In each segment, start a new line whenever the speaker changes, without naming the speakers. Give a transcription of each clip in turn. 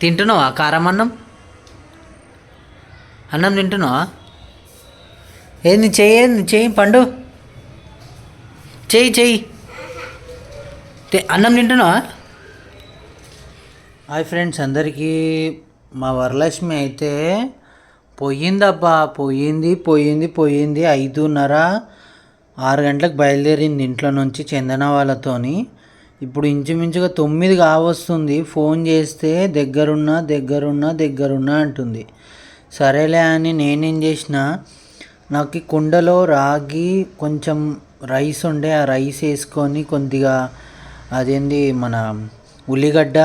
తింటున్నావా? కారం అన్నం? అన్నం తింటున్నావా? ఏంది చెయ్యి చెయ్యి పండు? చెయ్యి చెయ్యి. అన్నం తింటున్నావా? హాయ్ ఫ్రెండ్స్ అందరికీ మా వరలక్ష్మి అయితే పోయిందబ్బా పోయింది పోయింది పోయింది. ఐదున్నర ఆరు గంటలకు బయలుదేరింది ఇంట్లో నుంచి చందన వాళ్ళతోని. ఇప్పుడు ఇంచుమించుగా తొమ్మిది కావస్తుంది. ఫోన్ చేస్తే దగ్గరున్నా దగ్గరున్నా దగ్గరున్నా అంటుంది. సరేలే అని నేనేం చేసిన నాకు కుండలో రాగి కొంచెం రైస్ ఉండే ఆ రైస్ వేసుకొని కొద్దిగా అదేంది మన ఉల్లిగడ్డ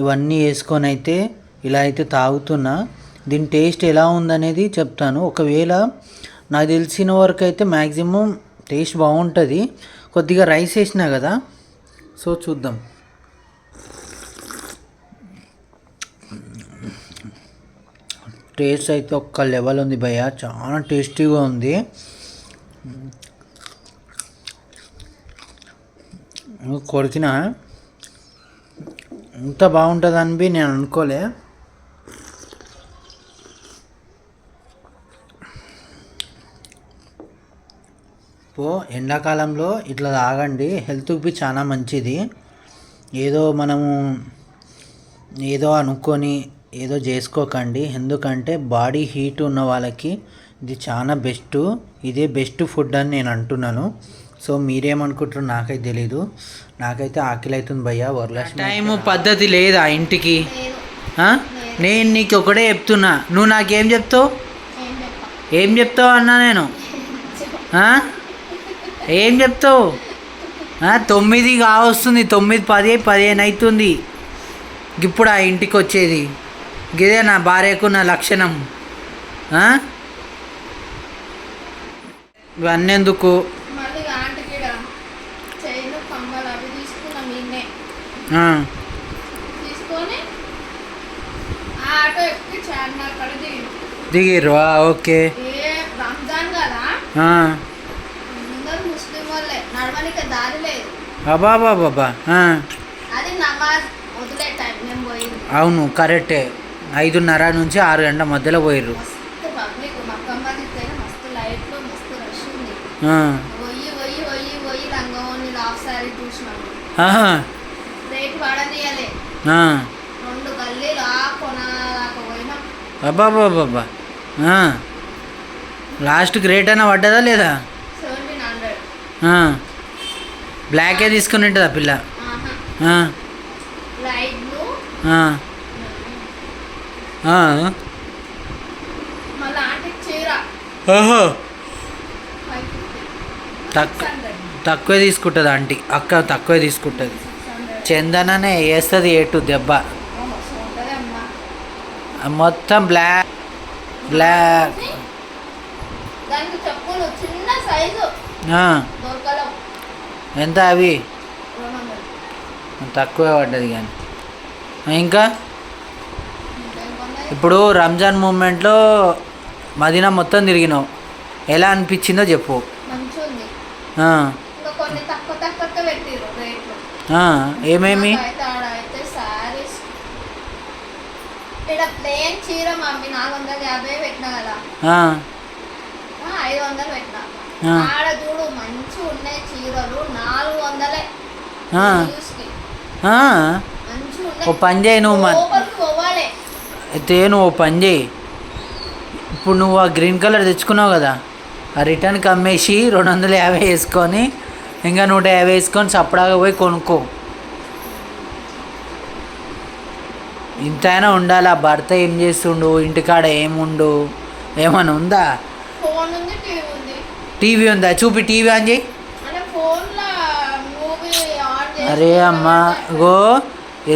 ఇవన్నీ వేసుకొని అయితే ఇలా అయితే తాగుతున్నా. దీని టేస్ట్ ఎలా ఉందనేది చెప్తాను. ఒకవేళ నాకు తెలిసిన వరకు అయితే మ్యాక్సిమం టేస్ట్ బాగుంటుంది కొద్దిగా రైస్ వేసినా కదా సో చూద్దాం. టేస్ట్ అయితే ఒక్క లెవెల్ ఉంది భయ్య. చాలా టేస్టీగా ఉంది. కొడికినా ఇంత బాగుంటుంది అనిపి నేను అనుకోలే. పో ఎండాకాలంలో ఇట్లా తాగండి. హెల్త్కి చాలా మంచిది. ఏదో మనము ఏదో అనుకొని ఏదో చేసుకోకండి. ఎందుకంటే బాడీ హీట్ ఉన్న వాళ్ళకి ఇది చాలా బెస్ట్. ఇదే బెస్ట్ ఫుడ్ అని నేను అంటున్నాను. సో మీరేమనుకుంటారో నాకైతే తెలీదు. నాకైతే ఆకలి అవుతుంది భయ్య. వరలక్ష్మి టైం పద్ధతి లేదా ఇంటికి? నేను నీకు ఒకటే చెప్తున్నా. నువ్వు నాకేం చెప్తావు? ఏం చెప్తావు అన్నా నేను? ఆ? ఏం చెప్తావు? తొమ్మిది కావస్తుంది. తొమ్మిది పది పదిహేను అవుతుంది ఇప్పుడు ఆ ఇంటికి వచ్చేది. గిదే నా భార్యకు నా లక్షణం? ఇవన్నీ ఎందుకు
మళ్ళీ ఆంటీకి ఈడ చైన్ కమ్మలు అవి తీసుకున్నాం నిన్నే.
ఆ,
తీసుకొని ఆ ఆటో ఎక్కి చార్మినార్ కాడ దిగి
దిగిర్రు? ఆ, ఓకే
రంజాన్ కదా? వాళ్ళే నడవనికి దారి లేదు.
అబ్బా బాబా
అది నమాజ్ వదిలే టైం పోయింది.
అవును కరెక్టే. ఐదున్నర నుంచి ఆరు గంటల మధ్యలో పోయిర్రు.
మస్తు పబ్లిక్ తిట్టే మస్తు లైట్లు మస్తు రష్ ఉంది. పోయి పోయి పోయి పోయి రంగవల్లి హాఫ్ సారీ చూసినాము.
ఆహా,
రేట్ రెండు గల్లీలు ఆ కొన దాకా పోయినాం.
అబ్బా బాబా ఆ, లాస్ట్కి రేట్ అయినా పడ్డదా లేదా? బ్లాకే తీసుకుని ఉంటుంది ఆ పిల్ల.
చీర.
ఓహో. తక్కువ తీసుకుంటుంది ఆంటీ. అక్క తక్కువే తీసుకుంటుంది. చందననే వేస్తుంది ఏటు దెబ్బ. మొత్తం బ్లాక్. బ్లాక్
దానికి చెప్పులు చిన్న సైజు
ఆ,
దొరకలేవు
ఎంత అవి? తక్కువే పడ్డది కానీ. ఇంకా? ఇప్పుడు రంజాన్ మూమెంట్లో మదీనా మొత్తం తిరిగినావు. ఎలా అనిపించిందో చెప్పు. ఏమేమి?
చీర మమ్మీ నాలుగు వందల యాభై పెట్టినా కదా. ఐదు వందలు పెట్టినా. ఆడ చూడు మంచిగా ఉన్నాయి చీరలు నాలుగు వందలే.
ఓ పని చేయి నువ్వు మ- అయితే నువ్వు ఓ పని చేయి. ఇప్పుడు నువ్వు ఆ గ్రీన్ కలర్ తెచ్చుకున్నావు కదా ఆ రిటర్న్కి అమ్మేసి రెండు వందల యాభై వేసుకొని ఇంకా నూట యాభై వేసుకొని సపడాగా పోయి కొనుక్కో. ఇంతైనా ఉండాలి? ఆ భర్త ఏం చేస్తుండు? ఇంటికాడ ఏముండు? ఏమైనా ఉంది.
టీవీ ఉంది?
చూపి టీవీ ఆన్ చేయి. అరే అమ్మా గో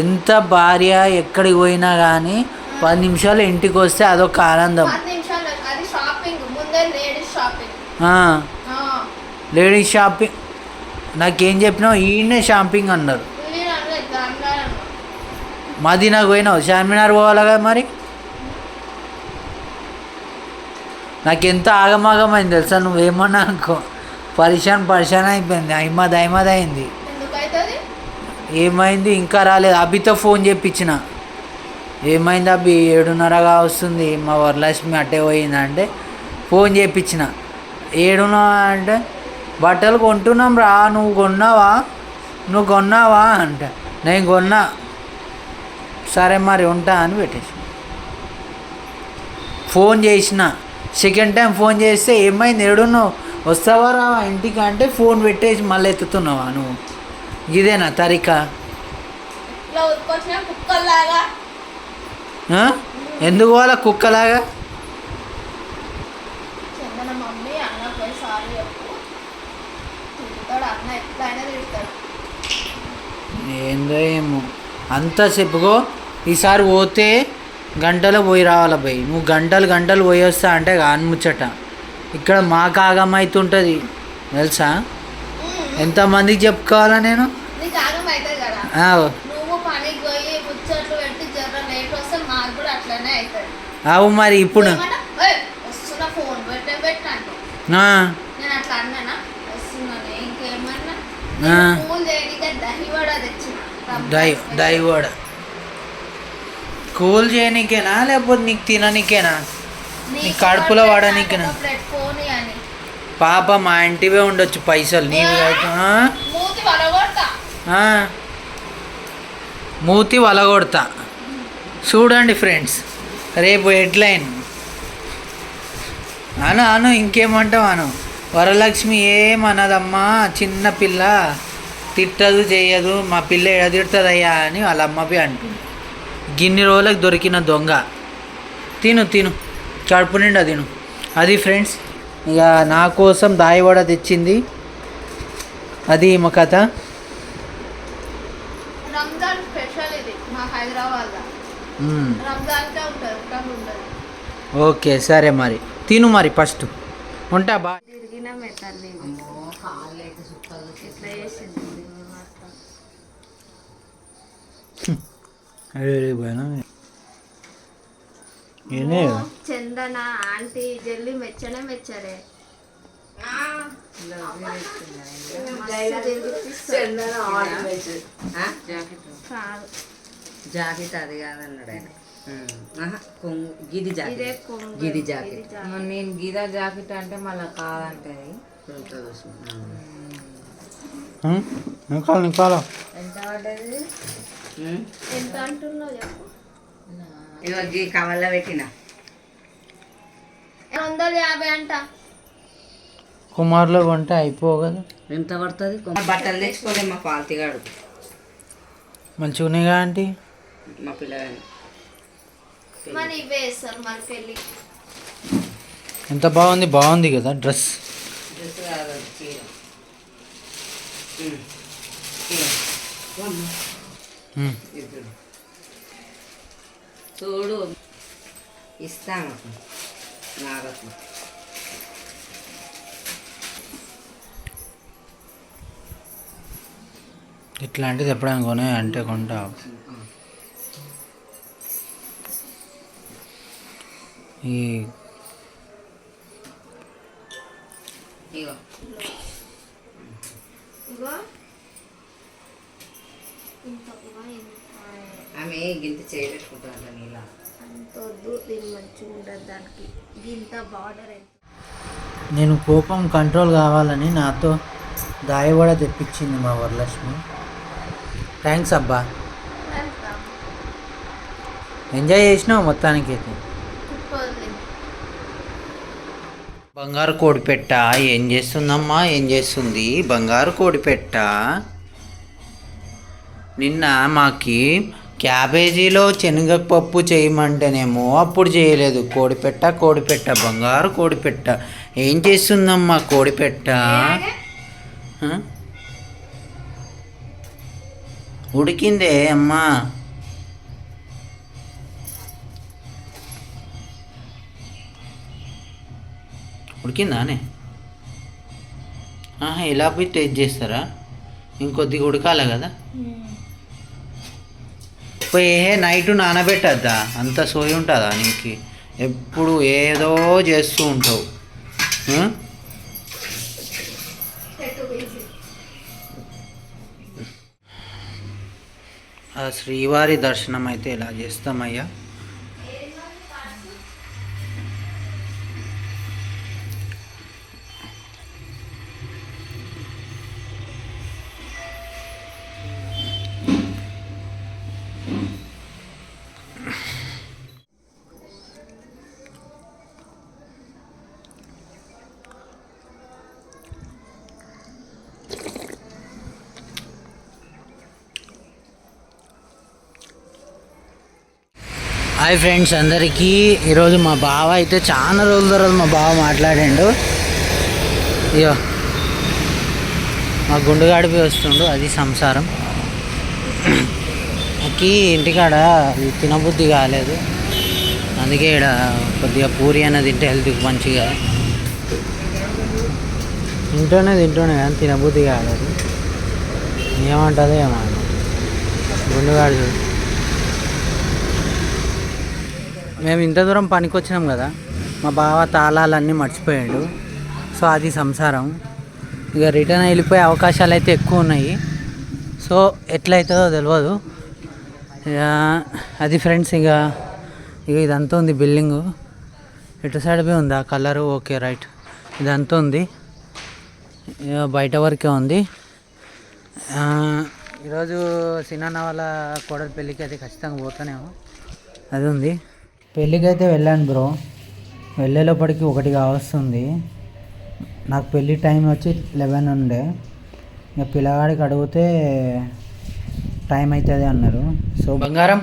ఎంత భార్య ఎక్కడికి పోయినా కానీ పది నిమిషాలు ఇంటికి వస్తే అదొక ఆనందం. Ladies shopping. నాకేం చెప్పినావు? ఈయనే షాపింగ్ అన్నారు. మదీనాకు పోయినావు? చార్మినార్ పోవాలి కదా మరి? నాకు ఎంత ఆగమాగమైంది తెలుసా? నువ్వేమన్నా అనుకో పరిశాన్ పరిశాన్ అయిపోయింది. అహిమద్ అహిమద్ అయింది. ఏమైంది? ఇంకా రాలేదు. అభితో ఫోన్ చేయించిన ఏమైంది అబ్బి ఏడున్నరగా వస్తుంది మా వరలక్ష్మి అట్టే పోయిందంటే ఫోన్ చేయించిన ఏడున్నావా అంటే బట్టలు కొంటున్నాం రా. నువ్వు కొన్నావా? నువ్వు కొన్నావా అంట. నేను కొన్నా. సరే మరి ఉంటా అని పెట్టేసి ఫోన్ చేసిన. సెకండ్ టైం ఫోన్ చేస్తే ఏమైంది? ఏడున్నావు? వస్తావా రా? ఇంటికి అంటే ఫోన్ పెట్టేసి మళ్ళీ ఎత్తుతున్నావా నువ్వు? ఇదేనా తరికా? ఎందుకు వాళ్ళ కుక్కలాగా? ఏందో ఏమో. అంతా చెప్పుకో ఈసారి పోతే గంటలో పోయి రావాలి పోయి నువ్వు గంటలు గంటలు పోయి వస్తా అంటే ముచ్చట. ఇక్కడ మాకు ఆగమైతుంటుంది తెలుసా? ఎంతమందికి చెప్పుకోవాలా నేను? అవు మరి ఇప్పుడు. దై దైవోడ కూల్ చేయనీకేనా? లేకపోతే నీకు తిననీకేనా? నీ కడుపులో వాడనీకేనా? పాప మా ఇంటివే ఉండొచ్చు పైసలు. నీవి?
మూతి
వలగొడతా. చూడండి ఫ్రెండ్స్ రేపు హెడ్లైన్. అను అను ఇంకేమంటావు అను? వరలక్ష్మి ఏమన్నదమ్మా? చిన్న పిల్ల. తిట్టదు చేయదు. మా పిల్ల ఎడ తిడుతుందయ్యా అని వాళ్ళ అమ్మపై అంటుంది. గిన్ని రోజులకు దొరికిన దొంగ. తిను తిను. కడుపు నిండా తిను. అది ఫ్రెండ్స్ ఇక నా కోసం దాయివడ తెచ్చింది. అది మా కథ.
రంజాన్ స్పెషల్ ఇది మా హైదరాబాద్
ఓకే సరే మరి. తిను మరి ఫస్ట్ ఉంటా బా
చందన ఆంటీ జల్లి మెచ్చనే మెచ్చరే. కాదు.
జాకెట్ అది కాదన్నాడు ఆయన. ఆహా, కొంగు గిది జాకెట్.
కొంగు
గిది జాకెట్.
నేను గీదా జాకెట్ అంటే మళ్ళీ
నికాల
ఎంత పడ్డది.
ఎంత అంటున్నావు చెప్పు.
కవల్లో పెట్టిన.
వందల యాభై అంట.
కుమార్లో కొంటే అయిపో కదా.
ఎంత పడుతుంది? బట్టలు తెచ్చుకోలే మా పాల్తిగాడు
మంచిగా ఉన్నాయిగా ఆంటీ?
మా పిల్లగాని
మరి ఇవే వేస్తారు మరి పెళ్ళి.
ఎంత బాగుంది? బాగుంది కదా డ్రెస్.
డ్రెస్ కాదు చీర. చీర. పోమ్మా.
మ్మ్.
ఇద్దరు చూడు ఇస్తాను నాగట్లు
ఇట్లాంటిది ఎప్పుడైనా కొనే అంటే కొంటా ఈ
గింత చేయబెట్టుకుంటారు నీలా.
అంత వద్దు దీన్ని మంచిగా ఉండదు దానికి. ఇంత బార్డర్ ఎంత?
నేను కోపం కంట్రోల్ కావాలని నాతో దాయవడ తెప్పించింది మా వరలక్ష్మి. థ్యాంక్స్ అబ్బా. ఎంజాయ్ చేసినావు మొత్తానికి అయితే బంగారు కోడి పెట్ట ఏం చేస్తుందమ్మా ఏం చేస్తుంది? బంగారు కోడి పెట్ట. నిన్న మాకి క్యాబేజీలో శనగపప్పు చేయమంటేనేమో అప్పుడు చేయలేదు. కోడి పెట్ట కోడి పెట్ట బంగారు కోడి పెట్ట ఏం చేస్తుందమ్మా కోడి పెట్ట ఆ? ఉడికిందే అమ్మా. ఉడికిందానే? ఆహా ఇలా పోయి టేస్ట్ చేస్తారా? ఇంకొద్దిగా ఉడకాలి కదా? పోయి ఏ నైట్ నానబెట్టద్దా? అంత సోయి ఉంటుందా నీకు? ఎప్పుడు ఏదో చేస్తూ ఉంటావు. ఆ? శ్రీవారి దర్శనం అయితే ఇలా చేస్తామయ్యా? హాయ్ ఫ్రెండ్స్ అందరికీ. ఈరోజు మా బావ అయితే చాలా రోజుల తర్వాత మా బావ మాట్లాడాడు. అయ్యో మా గుండుగాడిపై వస్తుండు అది సంసారం. నాకు ఇంటికాడ తినబుద్ధి కాలేదు. అందుకే ఇక్కడ కొద్దిగా పూరి అనేది తింటే హెల్త్కి మంచిగా. తింటూనే తింటూనే కానీ తినబుద్ధి కాలేదు. ఏమంటుందో ఏమో గుండుగాడు చూడు. మేము ఇంత దూరం పనికి వచ్చినాం కదా మా బావ తాళాలన్నీ మర్చిపోయాడు. సో అది సంసారం. ఇక రిటర్న్ వెళ్ళిపోయే అవకాశాలు అయితే ఎక్కువ ఉన్నాయి. సో ఎట్లయితుందో తెలియదు ఇక అది ఫ్రెండ్స్ ఇక ఇక ఇదంతా ఉంది బిల్డింగు. ఇటు సైడ్ బి ఉంది? ఆ కలరు ఓకే రైట్. ఇదంతా ఉంది. ఇక బయట వరకే ఉంది. ఈరోజు సినాన్న వాళ్ళ కోడలి పెళ్ళికి అయితే ఖచ్చితంగా పోతానేమో. అది ఉంది. పెళ్ళికి అయితే వెళ్ళాను బ్రో. వెళ్ళేలోపటికి ఒకటి కావస్తుంది. నాకు పెళ్ళి టైం వచ్చి లెవెన్ ఉండే. ఇక పిల్లగాడికి అడిగితే టైం అవుతుంది అన్నారు. సో బంగారం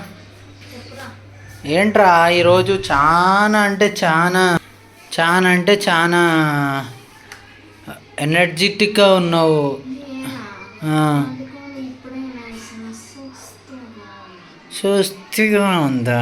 ఏంట్రా ఈరోజు చాలా అంటే చాలా చాలా అంటే చాలా ఎనర్జెటిక్గా ఉన్నావు. సుస్థిగా ఉందా?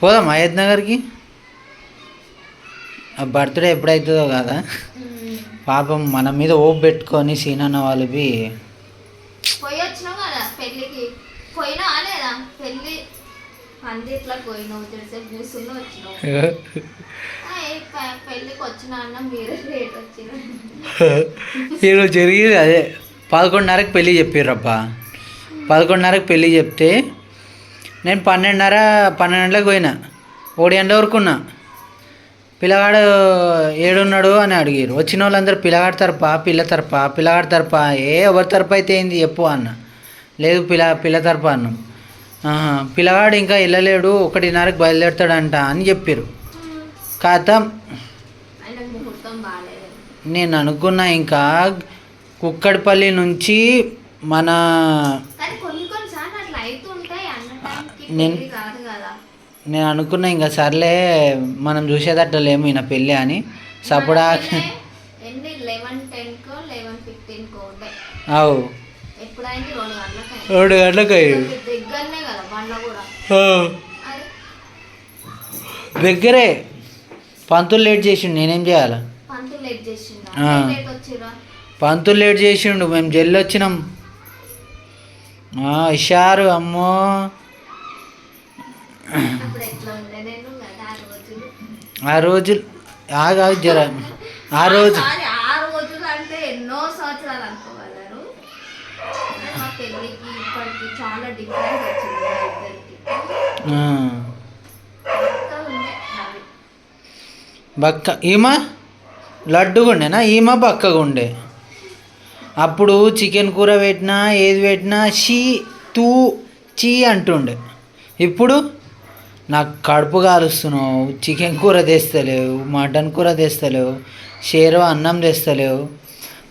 పోదాం అయత్ నగర్కి. ఆ బర్త్డే ఎప్పుడవుతుందో కదా. పాపం మన మీద ఓపు పెట్టుకొని సీనన్న వాళ్ళవి
పోయి వచ్చినావు కదా పెళ్ళికి. పోయినా లేదా? పెళ్ళి పందిట్లా పోయినావు తెలిసే కూర్చుని వచ్చినావు. ఆ, ఏ ప- పెళ్ళికి వచ్చిన అన్న మీరే లేట్ వచ్చిన
ఈరోజు జరిగింది అదే. పదకొండున్నరకు పెళ్ళి చెప్పారబ్బా పదకొండున్నరకు పెళ్ళి చెప్తే నేను పన్నెండున్నర పన్నెండు గంటలకు పోయినా. ఒకటి గంట వరకు ఉన్నా. పిల్లగాడు ఏడున్నాడు అని అడిగారు వచ్చిన వాళ్ళందరూ పిల్లగాడు తరపా పిల్ల తరపా పిల్లగాడు తరపా ఏ ఎవరి తరపు అయితే ఏంది చెప్పు అన్న. లేదు పిల్ల పిల్ల తరపు అన్నాం. పిల్లగాడు ఇంకా వెళ్ళలేడు ఒకటిన్నరకు బయలుదేరుతాడంట అని చెప్పారు కాతం నేను అనుకున్నా ఇంకా కుక్కడిపల్లి నుంచి మన నేను- నేను అనుకున్నా ఇంకా సర్లే మనం చూసేదట్టు లేము ఈయన పెళ్ళి అని.
ఉండే.
అవు.
రెండు గంటలకి.
దగ్గరే. పంతులు లేట్ చేసిండు నేనేం చేయాలి?
పంతులు లేట్
చేసిండు? మేము జల్లి వచ్చినాం. హుషారు అమ్మో.
ఉండే ఆ రోజులు
రోజు ఆగా జర. ఆ రోజు.
సారీ ఆ రోజులు అంటే ఎన్నో సంవత్సరాలు అనుకోగలరు. మా పెళ్ళికి ఇప్పటికి చాలా డిఫరెన్స్ వచ్చింది మా ఇద్దరికి.
ఆ,
ఇంకా ఉండే అవి
బక్క ఈమ? లడ్డుగుండేనా? ఈమ బక్కగుండే? అప్పుడు చికెన్ కూర పెట్టినా ఏది పెట్టినా షీ తూ చీ అంటుండే. ఇప్పుడు నాకు కడుపు కాలుస్తున్నావు చికెన్ కూర తెస్తలేవు మటన్ కూర తెస్తలేవు షేర్వా అన్నం తెస్తలేవు.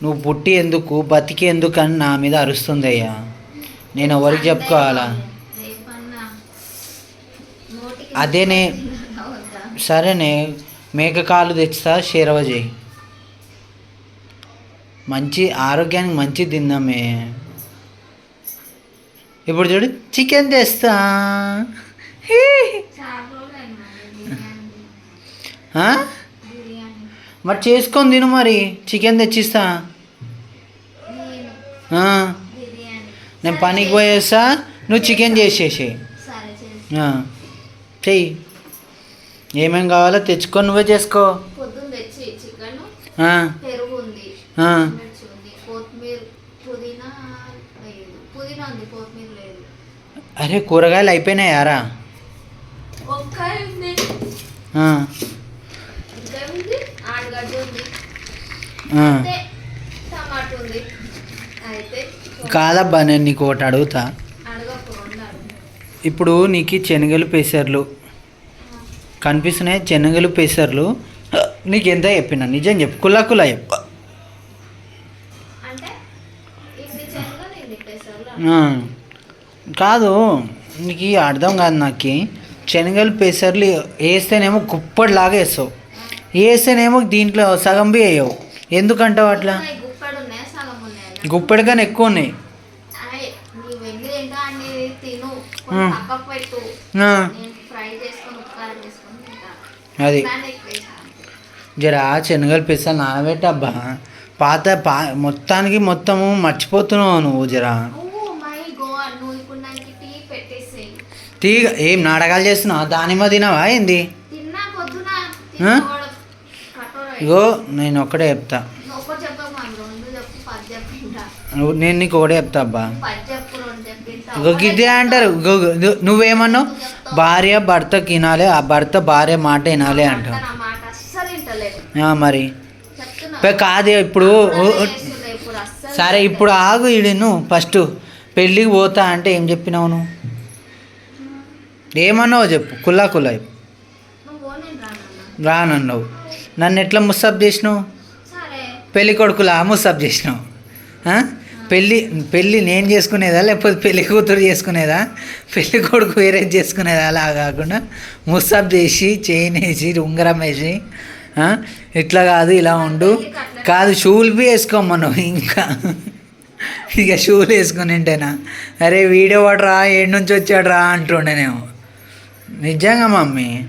నువ్వు పుట్టి ఎందుకు బతికి ఎందుకు అని నా మీద అరుస్తుంది అయ్యా నేను ఎవరికి చెప్పుకోవాలా? అదేనే సరేనే మేక కాలు తెచ్చుతా షేరవ చేయి. మంచి ఆరోగ్యానికి మంచి తిందామే ఇప్పుడు చూడు చికెన్ తెస్తా. మరి చేసుకొని తిను మరి. చికెన్ తెచ్చిస్తా.
నేను
పనికి పోయేస్తా నువ్వు చికెన్ చేసేసి చెయ్యి. ఏమేం కావాలో తెచ్చుకొని నువ్వే చేసుకో
పొద్దున్న తెచ్చి చికెన్
ఆ,
పెరుగు ఉంది
ఆ.
మిర్చి ఉంది. కొత్తిమీర పుదీనా లేదు. పుదీనా ఉంది కొత్తిమీర లేదు.
అరే కూరగాయలు అయిపోయినాయారా
ఒక్కాయ ఉంది.
ఆ,
ఇంకా ఉంది ఆలుగడ్డ ఉంది.
ఆ.
అయితే టమాటా ఉంది. అయితే
కాదబ్బా నేను నీకు ఒకటి అడుగుతా. ఇప్పుడు నీకు శనగలు పెసర్లు. కనిపిస్తున్నాయి శనగలు పెసర్లు. నీకు ఎంత చెప్పిన? నిజం చెప్పు. కుల్లా కుల్లా చెప్పు. కాదు నీకు అర్థం కాదు నాకు. శనగలు పెసర్లు వేస్తేనేమో కుప్పటిలాగా వేస్తావు. వేస్తేనేమో దీంట్లో సగం బి వేయవు. ఎందుకంటావు అట్లా?
గుప్పెడు
గుప్పెడికన్నా ఎక్కువ ఉన్నాయి. అది. జరా శనగలు పెసలు నానబెట్టబ్బా పాత పా మొత్తానికి మొత్తము మర్చిపోతున్నావు నువ్వు జరా. తీగ ఏం నాటకాలు చేస్తున్నావు? దానిమ్మ తినవా ఏంది? ఇగో నేను ఒక్కడే చెప్తా. నేను నీకు ఒకటే చెప్తా అబ్బా. ఇగో గిద్దే అంటారు. నువ్వేమన్నావు? భార్య భర్త వినాలి ఆ భర్త భార్య మాట వినాలి అంటావు. మరి. కాదే ఇప్పుడు సరే ఇప్పుడు ఆగు ఇడి నువ్వు ఫస్ట్. పెళ్ళికి పోతా అంటే ఏం చెప్పినావు నువ్వు? ఏమన్నావు చెప్పు కుల్లా కుల్లా రానన్నావు. నన్ను ఎట్లా ముస్తాబ్ చేసినావు? పెళ్ళి కొడుకులా ముస్తాబ్ చేసినావు? పెళ్ళి పెళ్ళి నేను చేసుకునేదా లేకపోతే పెళ్ళి కూతురు చేసుకునేదా? పెళ్ళి కొడుకు వేరే చేసుకునేదా? అలా కాకుండా ముస్తాబ్ చేసి చైన్ వేసి ఉంగరం వేసి? ఇట్లా కాదు ఇలా ఉండు. కాదు షూలు బి వేసుకోమన్నావు ఇంకా. ఇక షూలు వేసుకుని ఉంటేనా అరే వీడియో వాడరా ఏడు నుంచి వచ్చాడు రా అంటుండేనేమో నిజంగా మమ్మీ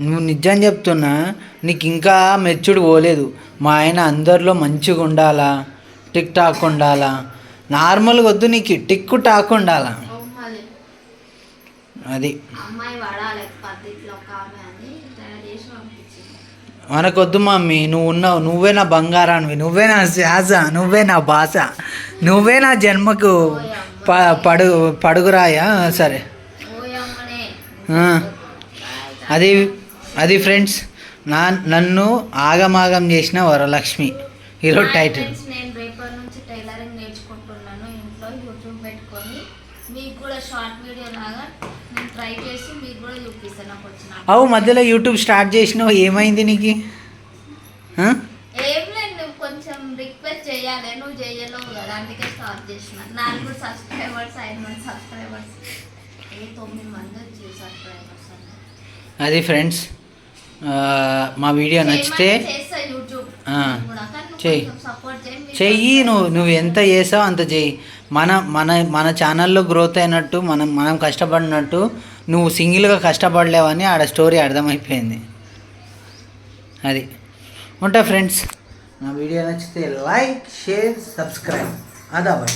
నువ్వు నిజం చెప్తున్నా నీకు ఇంకా మెచ్చుడు పోలేదు. మా ఆయన అందరిలో మంచిగా ఉండాలా? టిక్ టాక్ ఉండాలా? నార్మల్గా వద్దు నీకు టిక్కు టాక్ ఉండాలా? అది. మనకొద్దు మమ్మీ నువ్వు ఉన్నావు నువ్వే నా బంగారానివి నువ్వే నా శ్వాస నువ్వే నా భాష నువ్వే నా జన్మకు ప పడు పడుగురాయా? సరే. అది అది ఫ్రెండ్స్ నా నన్ను ఆగమాగం చేసిన వరలక్ష్మి. ఈరోజు టైటిల్
ఫ్రెండ్స్ నేను రేపటి నుంచి టైలరింగ్ నేర్చుకుంటున్నాను ఇంట్లో యూట్యూబ్ పెట్టుకొని మీకు కూడా షార్ట్ వీడియో లాగా నేను ట్రై చేసి మీకు కూడా చూపిస్తాను నాకు వచ్చిన
అవు మధ్యలో యూట్యూబ్ స్టార్ట్ చేసినావు ఏమైంది నీకు? ఆ?
ఏం లేదు నువ్వు కొంచెం రిక్వెస్ట్ చేయాలి నువ్వు చేయలేవు కదా అందుకే స్టార్ట్ చేసిన. నాలుగు సబ్స్క్రైబర్స్ ఐదు మంది సబ్స్క్రైబర్స్ ఏ తొమ్మిది మంది వచ్చి సబ్స్క్రైబర్స్
అది ఫ్రెండ్స్ మా వీడియో నచ్చితే చెయ్యి. చెయ్యి నువ్వు నువ్వు ఎంత చేసావు అంత చెయ్యి. మన మన మన ఛానల్లో గ్రోత్ అయినట్టు మనం మనం కష్టపడినట్టు నువ్వు సింగిల్గా కష్టపడలేవని ఆడ స్టోరీ అర్థమైపోయింది. అది. ఉంటా ఫ్రెండ్స్. నా వీడియో నచ్చితే లైక్ షేర్ సబ్స్క్రైబ్. అదా